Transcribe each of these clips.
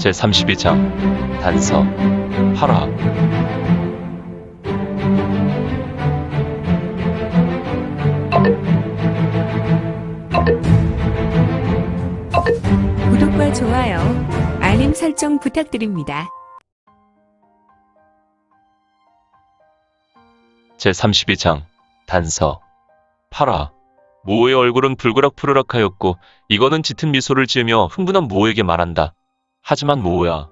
제32장 단서 파라 구독과 좋아요, 알림 설정 부탁드립니다. 제32장 단서 파라 모호의 얼굴은 불그락푸르락하였고 이거는 짙은 미소를 지으며 흥분한 모호에게 말한다. 하지만 모호야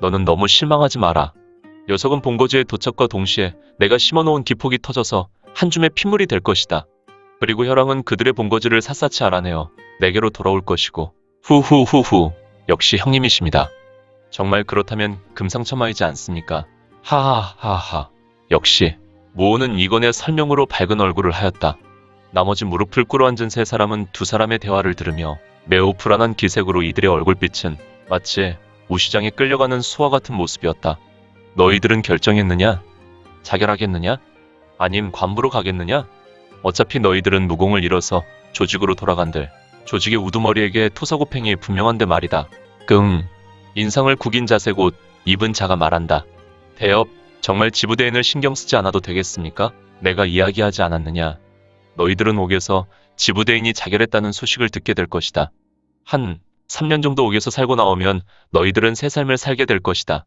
너는 너무 실망하지 마라. 녀석은 본거지의 도착과 동시에 내가 심어놓은 기폭이 터져서 한 줌의 핏물이 될 것이다. 그리고 혈왕은 그들의 본거지를 샅샅이 알아내어 내게로 돌아올 것이고 후후후후 역시 형님이십니다. 정말 그렇다면 금상첨화이지 않습니까? 하하하하 역시 모호는 이건의 설명으로 밝은 얼굴을 하였다. 나머지 무릎을 꿇어 앉은 세 사람은 두 사람의 대화를 들으며 매우 불안한 기색으로 이들의 얼굴빛은 마치 우시장에 끌려가는 수와 같은 모습이었다. 너희들은 결정했느냐? 자결하겠느냐? 아님 관부로 가겠느냐? 어차피 너희들은 무공을 잃어서 조직으로 돌아간들. 조직의 우두머리에게 토사구팽이 분명한데 말이다. 끙. 인상을 구긴 자세 곧 입은 자가 말한다. 대업, 정말 지부대인을 신경 쓰지 않아도 되겠습니까? 내가 이야기하지 않았느냐? 너희들은 옥에서 지부대인이 자결했다는 소식을 듣게 될 것이다. 한 3년 정도 옥에서 살고 나오면 너희들은 새 삶을 살게 될 것이다.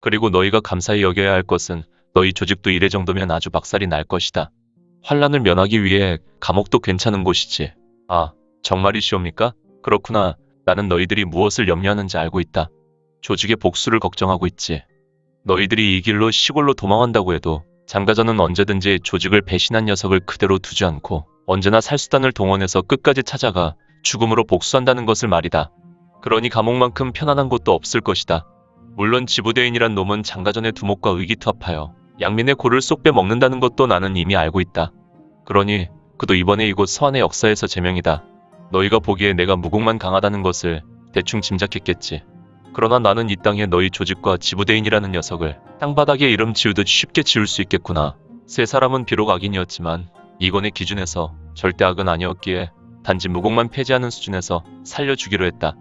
그리고 너희가 감사히 여겨야 할 것은 너희 조직도 이래 정도면 아주 박살이 날 것이다. 환란을 면하기 위해 감옥도 괜찮은 곳이지. 아, 정말이시옵니까? 그렇구나. 나는 너희들이 무엇을 염려하는지 알고 있다. 조직의 복수를 걱정하고 있지. 너희들이 이 길로 시골로 도망한다고 해도 장가전은 언제든지 조직을 배신한 녀석을 그대로 두지 않고 언제나 살수단을 동원해서 끝까지 찾아가 죽음으로 복수한다는 것을 말이다. 그러니 감옥만큼 편안한 곳도 없을 것이다. 물론 지부대인이란 놈은 장가전의 두목과 의기투합하여 양민의 고를 쏙 빼먹는다는 것도 나는 이미 알고 있다. 그러니 그도 이번에 이곳 서안의 역사에서 제명이다. 너희가 보기에 내가 무공만 강하다는 것을 대충 짐작했겠지. 그러나 나는 이 땅에 너희 조직과 지부대인이라는 녀석을 땅바닥에 이름 지우듯 쉽게 지울 수 있겠구나. 세 사람은 비록 악인이었지만 이건의 기준에서 절대 악은 아니었기에 단지 무공만 폐지하는 수준에서 살려주기로 했다.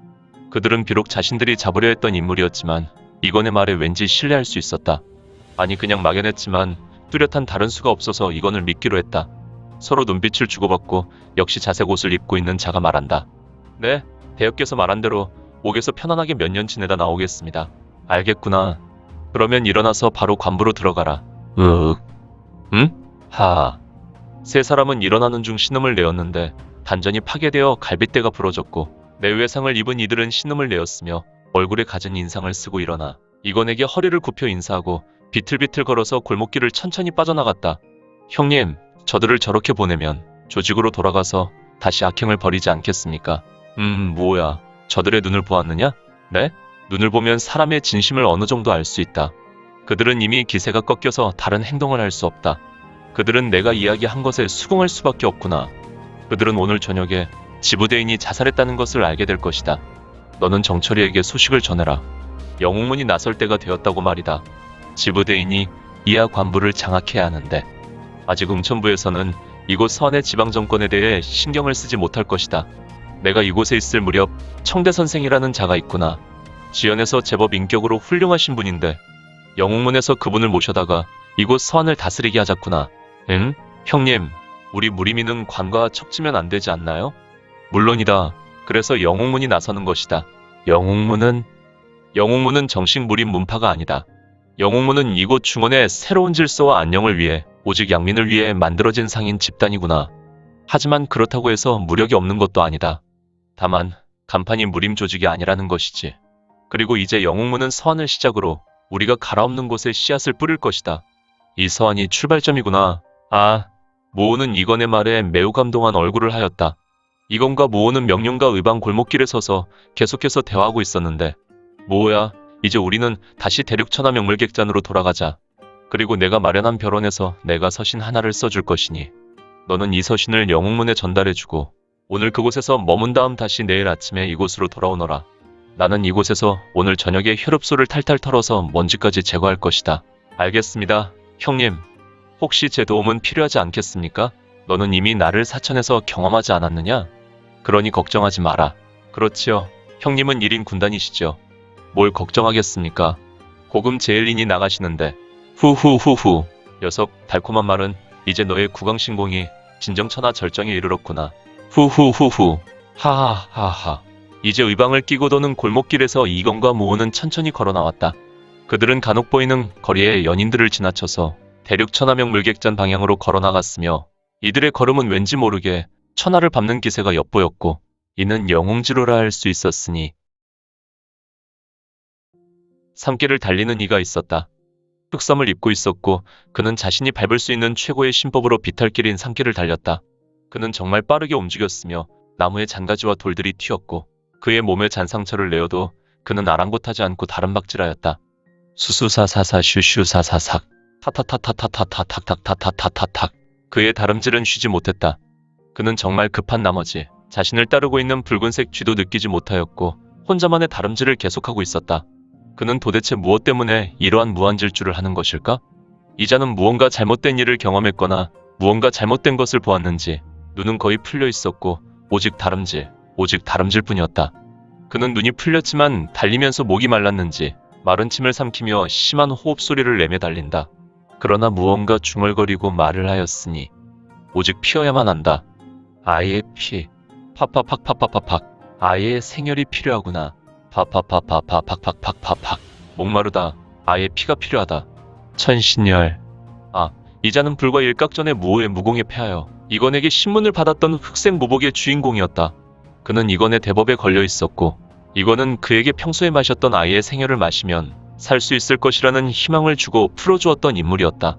그들은 비록 자신들이 잡으려 했던 인물이었지만 이건의 말에 왠지 신뢰할 수 있었다. 아니 그냥 막연했지만 뚜렷한 다른 수가 없어서 이건을 믿기로 했다. 서로 눈빛을 주고받고 역시 자색 옷을 입고 있는 자가 말한다. 네, 대역께서 말한 대로 옥에서 편안하게 몇 년 지내다 나오겠습니다. 알겠구나. 그러면 일어나서 바로 관부로 들어가라. 으윽. 응? 하. 세 사람은 일어나는 중 신음을 내었는데 단전이 파괴되어 갈빗대가 부러졌고 내외상을 입은 이들은 신음을 내었으며 얼굴에 가진 인상을 쓰고 일어나 이건에게 허리를 굽혀 인사하고 비틀비틀 걸어서 골목길을 천천히 빠져나갔다. 형님, 저들을 저렇게 보내면 조직으로 돌아가서 다시 악행을 벌이지 않겠습니까? 음, 뭐야. 저들의 눈을 보았느냐? 네? 눈을 보면 사람의 진심을 어느 정도 알 수 있다. 그들은 이미 기세가 꺾여서 다른 행동을 할 수 없다. 그들은 내가 이야기한 것에 수긍할 수밖에 없구나. 그들은 오늘 저녁에 지부대인이 자살했다는 것을 알게 될 것이다. 너는 정철이에게 소식을 전해라. 영웅문이 나설 때가 되었다고 말이다. 지부대인이 이하 관부를 장악해야 하는데 아직 웅천부에서는 이곳 서안의 지방 정권에 대해 신경을 쓰지 못할 것이다. 내가 이곳에 있을 무렵 청대 선생이라는 자가 있구나. 지연에서 제법 인격으로 훌륭하신 분인데 영웅문에서 그분을 모셔다가 이곳 서안을 다스리게 하자꾸나. 응? 형님, 우리 무리민은 관과 척지면 안 되지 않나요? 물론이다. 그래서 영웅문이 나서는 것이다. 영웅문은 영웅문은 정식 무림 문파가 아니다. 영웅문은 이곳 중원의 새로운 질서와 안녕을 위해 오직 양민을 위해 만들어진 상인 집단이구나. 하지만 그렇다고 해서 무력이 없는 것도 아니다. 다만 간판이 무림 조직이 아니라는 것이지. 그리고 이제 영웅문은 서안을 시작으로 우리가 갈아엎는 곳에 씨앗을 뿌릴 것이다. 이 서안이 출발점이구나. 아, 모호는 이건의 말에 매우 감동한 얼굴을 하였다. 이건과 모호는 명령과 의방 골목길에 서서 계속해서 대화하고 있었는데 모호야, 이제 우리는 다시 대륙 천하 명물객잔으로 돌아가자. 그리고 내가 마련한 벼론에서 내가 서신 하나를 써줄 것이니 너는 이 서신을 영웅문에 전달해주고 오늘 그곳에서 머문 다음 다시 내일 아침에 이곳으로 돌아오너라. 나는 이곳에서 오늘 저녁에 혈흡소를 탈탈 털어서 먼지까지 제거할 것이다. 알겠습니다, 형님. 혹시 제 도움은 필요하지 않겠습니까? 너는 이미 나를 사천에서 경험하지 않았느냐? 그러니 걱정하지 마라. 그렇지요. 형님은 1인 군단이시죠. 뭘 걱정하겠습니까? 고금 제일린이 나가시는데 후후후후 녀석 달콤한 말은 이제 너의 구강신공이 진정천하 절정에 이르렀구나. 후후후후 하하하하 이제 의방을 끼고 도는 골목길에서 이건과 무호는 천천히 걸어 나왔다. 그들은 간혹 보이는 거리에 연인들을 지나쳐서 대륙 천하명 물객잔 방향으로 걸어 나갔으며 이들의 걸음은 왠지 모르게 천하를 밟는 기세가 엿보였고 이는 영웅지로라 할 수 있었으니 산길을 달리는 이가 있었다. 흑섬을 입고 있었고 그는 자신이 밟을 수 있는 최고의 신법으로 비탈길인 산길을 달렸다. 그는 정말 빠르게 움직였으며 나무에 잔가지와 돌들이 튀었고 그의 몸에 잔상처를 내어도 그는 아랑곳하지 않고 다른 박질하였다. 수수사사사 슈슈사사삭 타타타타타타타타타타타타탁 그의 다름질은 쉬지 못했다. 그는 정말 급한 나머지 자신을 따르고 있는 붉은색 쥐도 느끼지 못하였고 혼자만의 다름질을 계속하고 있었다. 그는 도대체 무엇 때문에 이러한 무한질주를 하는 것일까? 이자는 무언가 잘못된 일을 경험했거나 무언가 잘못된 것을 보았는지 눈은 거의 풀려 있었고 오직 다름질, 오직 다름질 뿐이었다. 그는 눈이 풀렸지만 달리면서 목이 말랐는지 마른 침을 삼키며 심한 호흡 소리를 내며 달린다. 그러나 무언가 중얼거리고 말을 하였으니 오직 피어야만 한다. 아이의 피. 파파팍파파파팍. 아이의 생혈이 필요하구나. 파파파파파팍팍팍팍팍. 목마르다. 아이의 피가 필요하다. 천신열. 아, 이자는 불과 일각 전에 무호의 무공에 패하여 이건에게 신문을 받았던 흑색 무복의 주인공이었다. 그는 이건의 대법에 걸려 있었고 이건은 그에게 평소에 마셨던 아이의 생혈을 마시면 살 수 있을 것이라는 희망을 주고 풀어주었던 인물이었다.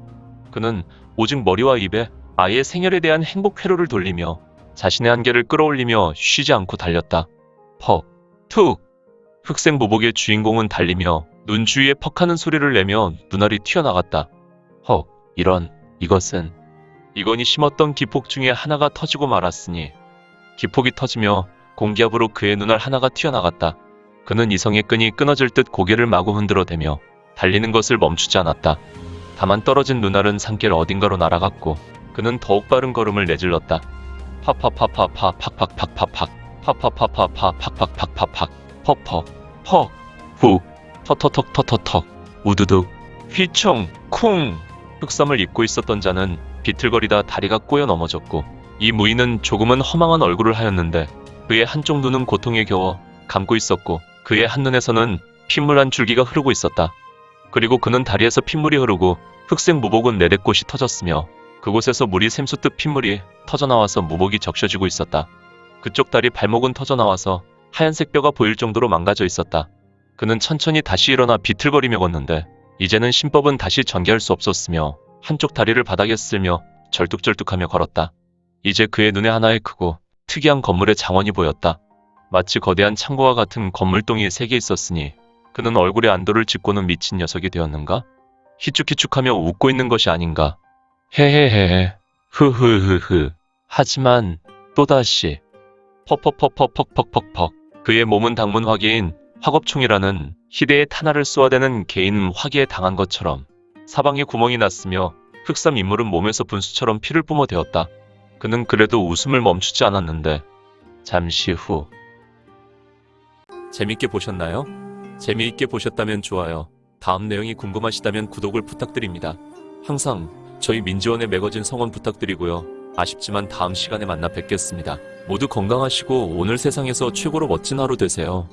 그는 오직 머리와 입에 아이의 생혈에 대한 행복 회로를 돌리며 자신의 한계를 끌어올리며 쉬지 않고 달렸다. 퍽, 툭. 흑색 모복의 주인공은 달리며 눈 주위에 퍽하는 소리를 내며 눈알이 튀어나갔다. 헉, 이런, 이것은 이건이 심었던 기폭 중에 하나가 터지고 말았으니 기폭이 터지며 공기압으로 그의 눈알 하나가 튀어나갔다. 그는 이성의 끈이 끊어질 듯 고개를 마구 흔들어대며 달리는 것을 멈추지 않았다. 다만 떨어진 눈알은 산길 어딘가로 날아갔고 그는 더욱 빠른 걸음을 내질렀다. 파파파파파 팍팍팍팍팍 파파파파파 팍팍팍팍팍 퍽퍽 퍽훅 터터턱 터터턱 우두둑 휘청 쿵 흑섬을 입고 있었던 자는 비틀거리다 다리가 꼬여 넘어졌고 이 무인은 조금은 허망한 얼굴을 하였는데 그의 한쪽 눈은 고통에 겨워 감고 있었고 그의 한눈에서는 핏물 한 줄기가 흐르고 있었다. 그리고 그는 다리에서 핏물이 흐르고 흑색 무복은 곳이 터졌으며 그곳에서 물이 샘솟듯 핏물이 터져나와서 무복이 적셔지고 있었다. 그쪽 다리 발목은 터져나와서 하얀색 뼈가 보일 정도로 망가져 있었다. 그는 천천히 다시 일어나 비틀거리며 걷는데 이제는 신법은 다시 전개할 수 없었으며 한쪽 다리를 바닥에 쓸며 절뚝절뚝하며 걸었다. 이제 그의 눈에 하나의 크고 특이한 건물의 장원이 보였다. 마치 거대한 창고와 같은 건물동이 세 개 있었으니 그는 얼굴에 안도를 짚고는 미친 녀석이 되었는가? 희죽희죽하며 웃고 있는 것이 아닌가? 헤헤헤헤 흐흐흐흐 하지만 또다시 퍼퍼퍼퍼퍽퍽퍽퍽 그의 몸은 당문 화기인 화겁총이라는 희대의 탄화를 쏘아대는 개인 화기에 당한 것처럼 사방에 구멍이 났으며 흑삼 인물은 몸에서 분수처럼 피를 뿜어대었다. 그는 그래도 웃음을 멈추지 않았는데 잠시 후 재밌게 보셨나요? 재미있게 보셨다면 좋아요. 다음 내용이 궁금하시다면 구독을 부탁드립니다. 항상 저희 민지원의 매거진 성원 부탁드리고요. 아쉽지만 다음 시간에 만나 뵙겠습니다. 모두 건강하시고 오늘 세상에서 최고로 멋진 하루 되세요.